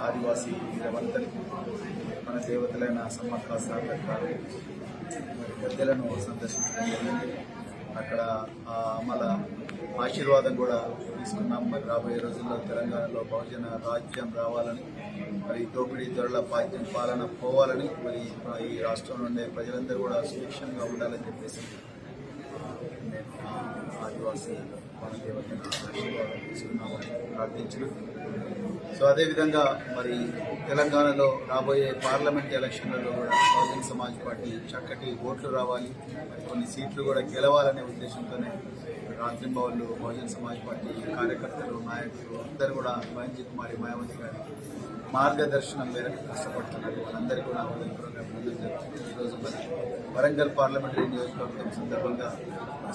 ఆదివాసీ వీరవంతని మన దేవతలైన సమ్మక్క సాగర్ గారు మరి గద్దెలను సందర్శించడం జరిగింది అక్కడ ఆ అమల ఆశీర్వాదం కూడా తీసుకున్నాం. మరి రాబోయే రోజుల్లో తెలంగాణలో బహుజన రాజ్యం రావాలని మరి దోపిడీ ధరల పాద్యం పాలన పోవాలని మరి ఈ రాష్ట్రంలో ఉండే ప్రజలందరూ కూడా సురక్షంగా ఉండాలని చెప్పేసి నేను ఆదివాసీ మన దేవతను ఆశీర్వాదం తీసుకున్నామని ప్రార్థించిన సో అదేవిధంగా మరి తెలంగాణలో రాబోయే పార్లమెంట్ ఎలక్షన్లలో కూడా బహుజన్ సమాజ్ పార్టీ చక్కటి ఓట్లు రావాలి కొన్ని సీట్లు కూడా గెలవాలనే ఉద్దేశంతోనే రాత్రింబవళ్ళు భవన్లు బహుజన్ సమాజ్ పార్టీ కార్యకర్తలు నాయకులు అందరూ కూడా మహంజీ కుమారి మాయావతి గారి మార్గదర్శనం మేరకు కష్టపడుతున్నారు. అందరికీ కూడా ఈరోజు మరి వరంగల్ పార్లమెంటరీ నియోజకవర్గం సందర్భంగా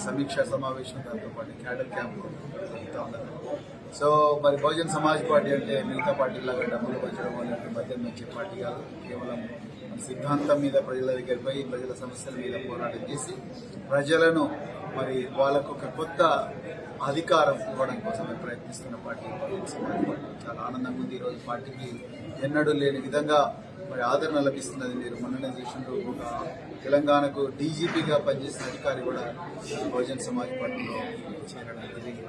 సమీక్షా సమావేశం దాంతో పాటు క్యాడర్ క్యాంప్ జరుగుతూ ఉన్నారు సో మరి బహుజన్ సమాజ్ పార్టీ అంటే మిగతా పార్టీలాగా డబ్బులు పంచడం అనేది మధ్య మంచి పార్టీ కాదు. కేవలం సిద్ధాంతం మీద ప్రజల దగ్గరికి పోయి ప్రజల సమస్యల మీద పోరాటం చేసి ప్రజలను మరి వాళ్ళకు ఒక కొత్త అధికారం ఇవ్వడం కోసమే ప్రయత్నిస్తున్న పార్టీ బహుజన్ సమాజ్ పార్టీ. చాలా ఆనందంగా ఉంది. ఈరోజు పార్టీకి ఎన్నడూ లేని విధంగా మరి ఆదరణ లభిస్తున్నది మీరు మొన్ననే చూసినట్టు ఒక తెలంగాణకు డీజీపీగా పనిచేసిన అధికారి కూడా బహుజన్ సమాజ్ పార్టీలో చేరడం జరిగింది.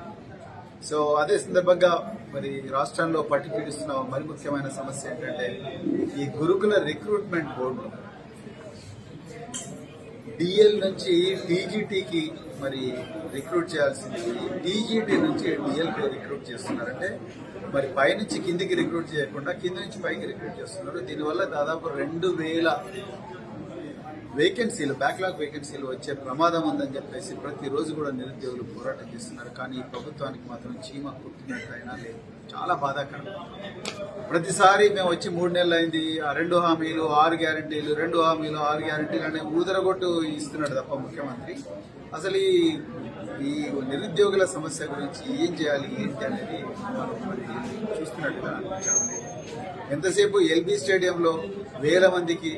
సో అదే సందర్భంగా మరి రాష్ట్రంలో పట్టిపీడిస్తున్న మరి ముఖ్యమైన సమస్య ఏంటంటే ఈ గురుకుల రిక్రూట్మెంట్ బోర్డు. డిఎల్ నుంచి టీజీటీకి మరి రిక్రూట్ చేయాల్సింది. టీజీటీ నుంచి డిఎల్కి రిక్రూట్ చేస్తున్నారంటే మరి పైనుంచి కిందికి రిక్రూట్ చేయకుండా కింద నుంచి పైకి రిక్రూట్ చేస్తున్నారు. దీనివల్ల దాదాపు రెండు వేల వేకెన్సీలు బ్యాక్లాగ్ వేకెన్సీలు వచ్చే ప్రమాదం ఉందని చెప్పేసి ప్రతిరోజు కూడా నిరుద్యోగులు పోరాటం చేస్తున్నారు. కానీ ఈ ప్రభుత్వానికి మాత్రం చీమ కుట్టినట్టయినా లేదు. చాలా బాధాకరం. ప్రతిసారి మేము వచ్చి మూడు నెలలు అయింది. ఆ రెండు హామీలు ఆరు గ్యారంటీలు రెండు హామీలు ఆరు గ్యారంటీలు అనే ఊదరగొట్టు ఇస్తున్నాడు తప్ప ముఖ్యమంత్రి. అసలు ఈ ఈ నిరుద్యోగుల సమస్య గురించి ఏం చేయాలి ఏంటి అనేది చూస్తున్నట్టుగా ఎంతసేపు ఎల్బీ స్టేడియంలో వేల మందికి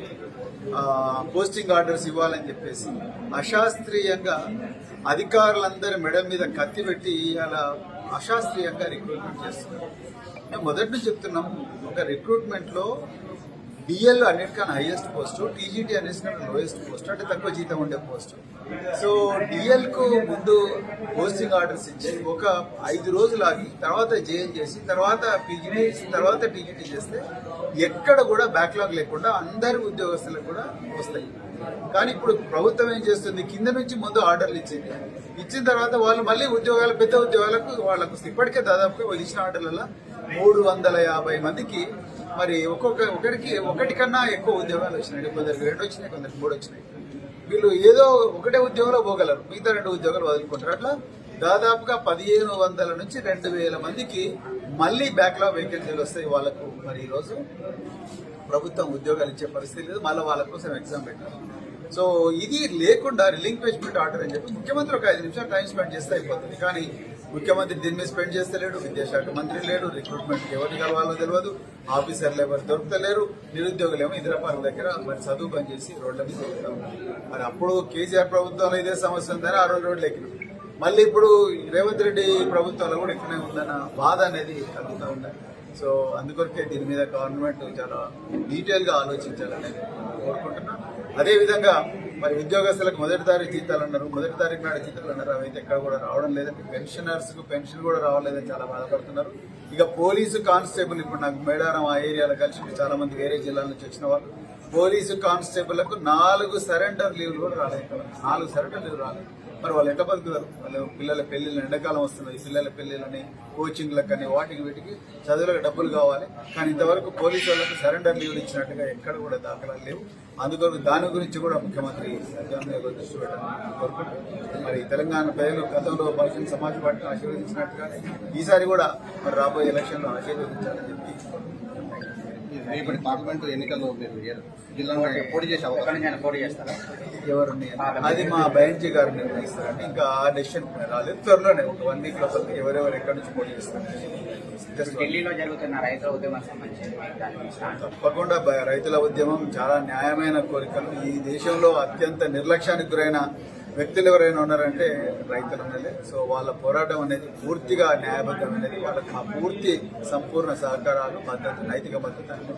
పోస్టింగ్ ఆర్డర్స్ ఇవ్వాలని చెప్పేసి అశాస్త్రీయంగా అధికారులందరి మెడ మీద కత్తి పెట్టి అలా అశాస్త్రీయంగా రిక్రూట్మెంట్ చేస్తున్నారు. మేము మొదటి నుంచి చెప్తున్నాం ఒక రిక్రూట్మెంట్లో బిఎల్ అన్నిటికన్నా హైయెస్ట్ పోస్ట్ టీజీటీ అన్నిటికన్నా లోయెస్ట్ పోస్ట్ అంటే తక్కువ జీతం ఉండే పోస్ట్ సో డిఎల్కు ముందు పోస్టింగ్ ఆర్డర్స్ ఇచ్చి ఒక ఐదు రోజులు ఆగి తర్వాత జేఎల్ చేసి తర్వాత పీజీటీ తర్వాత టీజీటీ చేస్తే ఎక్కడ కూడా బ్యాక్లాగ్ లేకుండా అందరి ఉద్యోగస్తులకు కూడా వస్తాయి. కానీ ఇప్పుడు ప్రభుత్వం ఏం చేస్తుంది? కింద నుంచి ముందు ఆర్డర్లు ఇచ్చింది. ఇచ్చిన తర్వాత వాళ్ళు మళ్ళీ ఉద్యోగాలు పెద్ద ఉద్యోగాలకు వాళ్ళకు ఇప్పటికే దాదాపుగా ఇచ్చిన ఆర్డర్లలో మూడు వందల యాభై మందికి మరి ఒక్కొక్క ఒకరికి ఒకటి కన్నా ఎక్కువ ఉద్యోగాలు వచ్చినాయి. కొందరికి రెండు వచ్చినాయి కొందరికి మూడు వచ్చినాయి. వీళ్ళు ఏదో ఒకటే ఉద్యోగంలో పోగలరు. మిగతా రెండు ఉద్యోగాలు వదులుకుంటారు. అట్లా దాదాపుగా పదిహేను వందల నుంచి రెండు వేల మందికి మళ్ళీ బ్యాక్లాగ్ వేకెన్సీలు వస్తాయి వాళ్ళకు. మరి ఈరోజు ప్రభుత్వం ఉద్యోగాలు ఇచ్చే పరిస్థితి లేదు. మళ్ళీ వాళ్ళ కోసం ఎగ్జామ్ పెట్టాలి. సో ఇది లేకుండా రిలింక్వేజ్మెంట్ ఆర్డర్ అని చెప్పి ముఖ్యమంత్రి ఒక ఐదు నిమిషాలు టైం స్పెండ్ చేస్తే అయిపోతుంది. కానీ ముఖ్యమంత్రి దీని మీద స్పెండ్ చేస్తలేడు విద్యాశాఖ మంత్రి లేడు రిక్రూట్మెంట్ ఎవరిని కలవాలో తెలియదు ఆఫీసర్లు ఎవరు దొరుకుతలేరు నిరుద్యోగులు ఏమో ఇందిరాపార్క్ దగ్గర మరి చదువు పని చేసి రోడ్ల మీద మరి అప్పుడు కేసీఆర్ ప్రభుత్వంలో ఇదే సమస్య ఉందని ఆ రోజు రోడ్లు ఎక్కినాం. మళ్ళీ ఇప్పుడు రేవంత్ రెడ్డి ప్రభుత్వంలో కూడా ఇక్కడనే ఉందన్న బాధ అనేది కలుగుతూ ఉంది? సో అందుకొరకే దీని మీద గవర్నమెంట్ చాలా డీటెయిల్గా ఆలోచించాలని కోరుకుంటున్నాను అదేవిధంగా మరి ఉద్యోగస్తులకు మొదటి తారీఖు జీతాలు అన్నారు మొదటి తారీఖు నాడు జీతాలు అన్నారు అవైతే ఎక్కడ కూడా రావడం లేదండి పెన్షనర్స్కు పెన్షన్ కూడా రావలేదని చాలా బాధపడుతున్నారు. ఇక పోలీసు కానిస్టేబుల్ ఇప్పుడు నాకు మేడారం ఆ ఏరియాలో కలిసి చాలా మంది వేరే జిల్లాల నుంచి వచ్చిన వాళ్ళు పోలీసు కానిస్టేబుల్లకు నాలుగు సరెండర్ లీవ్లు కూడా రాలేదు. నాలుగు సరెండర్ లీవ్లు రాలేదు. మరి వాళ్ళు ఎట్లా బతుకుతారు? వాళ్ళు పిల్లల పెళ్ళిళ్ళు ఎండాకాలం వస్తున్నాయి పిల్లల పెళ్ళిళ్ళని కోచింగ్లకు కానీ వాటికి వీటికి చదువులకు డబ్బులు కావాలి. కానీ ఇంతవరకు పోలీసు వాళ్ళకి సరెండర్ లీవ్లు ఇచ్చినట్టుగా ఎక్కడ కూడా దాఖలాలు లేవు. అందుకొరకు దాని గురించి కూడా ముఖ్యమంత్రి దృష్టి పెట్టాలని మరి తెలంగాణ ప్రజలు గతంలో బహుజన సమాజ్ పార్టీని ఆశీర్వదించినట్టుగానే ఈసారి కూడా మరి రాబోయే ఎలక్షన్లో ఆశీర్వదించాలని చెప్పి రేపటి పార్లమెంట్ ఎన్నికల్లో మీరు జిల్లాలో పోటీ చేసే అవకాశం పోటీ చేస్తాను ఎవరిని? అది మా బయన్జీ గారు నిర్ణయిస్తారండి. ఇంకా ఆ డెసిషన్ రాలేదు. త్వరలోనే ఒక వన్ వీక్ లోపల ఎవరెవరు ఎక్కడి నుంచి పోటీ చేస్తారు ఢిల్లీలో జరుగుతున్న రైతుల ఉద్యమానికి సంబంధించి తప్పకుండా రైతుల ఉద్యమం చాలా న్యాయమైన కోరికలు. ఈ దేశంలో అత్యంత నిర్లక్ష్యానికి గురైన వ్యక్తులు ఎవరైనా ఉన్నారంటే రైతులు ఉన్నది సో వాళ్ళ పోరాటం అనేది పూర్తిగా న్యాయబద్ధం అనేది వాళ్ళకి పూర్తి సంపూర్ణ సహకారాలు మద్దతు నైతిక మద్దతు